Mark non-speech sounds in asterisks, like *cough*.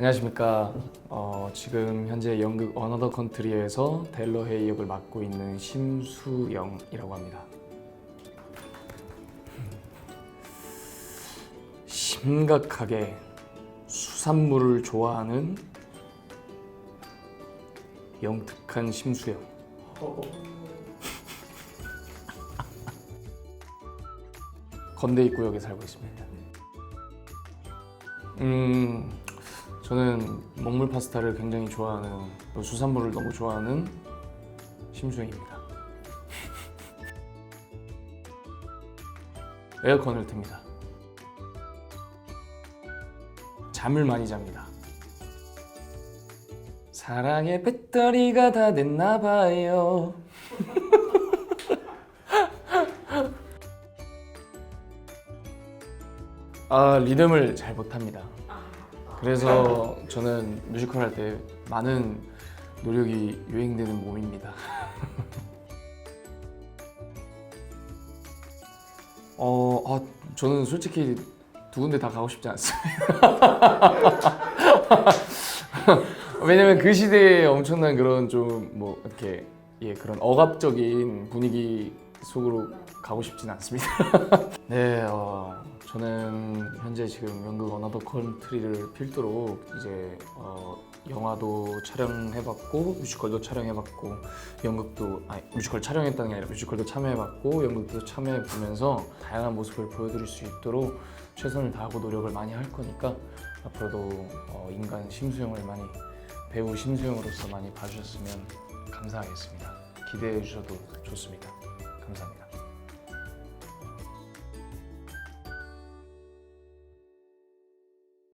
안녕하십니까. 어, 지금 현재 연극 어너더 컨트리에서 델러 헤이 역을 맡고 있는 심수영이라고 합니다. 심각하게 수산물을 좋아하는 영특한 심수영. *laughs* 건대 입구역에 살고 있습니다. 음, 저는 먹물 파스타를 굉장히 좋아하는 또 수산물을 너무 좋아하는 심수영입니다. *laughs* 에어컨을 틉니다. 잠을 많이 잡니다. 사랑의 배터리가 다 됐나 봐요. *laughs* 아 리듬을 잘 못합니다. 그래서 저는 뮤지컬 할 때 많은 노력이 유행되는 몸입니다. *laughs* 어, 아, 저는 솔직히 두 군데 다 가고 싶지 않습니다. *laughs* 왜냐면 그 시대에 엄청난 그런 좀 뭐 이렇게 예 그런 억압적인 분위기 속으로 가고 싶진 않습니다. *laughs* 네, 어, 저는 현재 지금 연극 어나더 컨트리를 필두로 이제 어, 영화도 촬영해봤고 뮤지컬도 촬영해봤고 연극도 아니 뮤지컬 촬영했다는 게 아니라 뮤지컬도 참여해봤고 연극도 참여해보면서 다양한 모습을 보여드릴 수 있도록 최선을 다하고 노력을 많이 할 거니까 앞으로도 어, 인간 심수영을 많이 배우 심수영으로서 많이 봐주셨으면 감사하겠습니다. 기대해 주셔도 좋습니다. 감사합니다.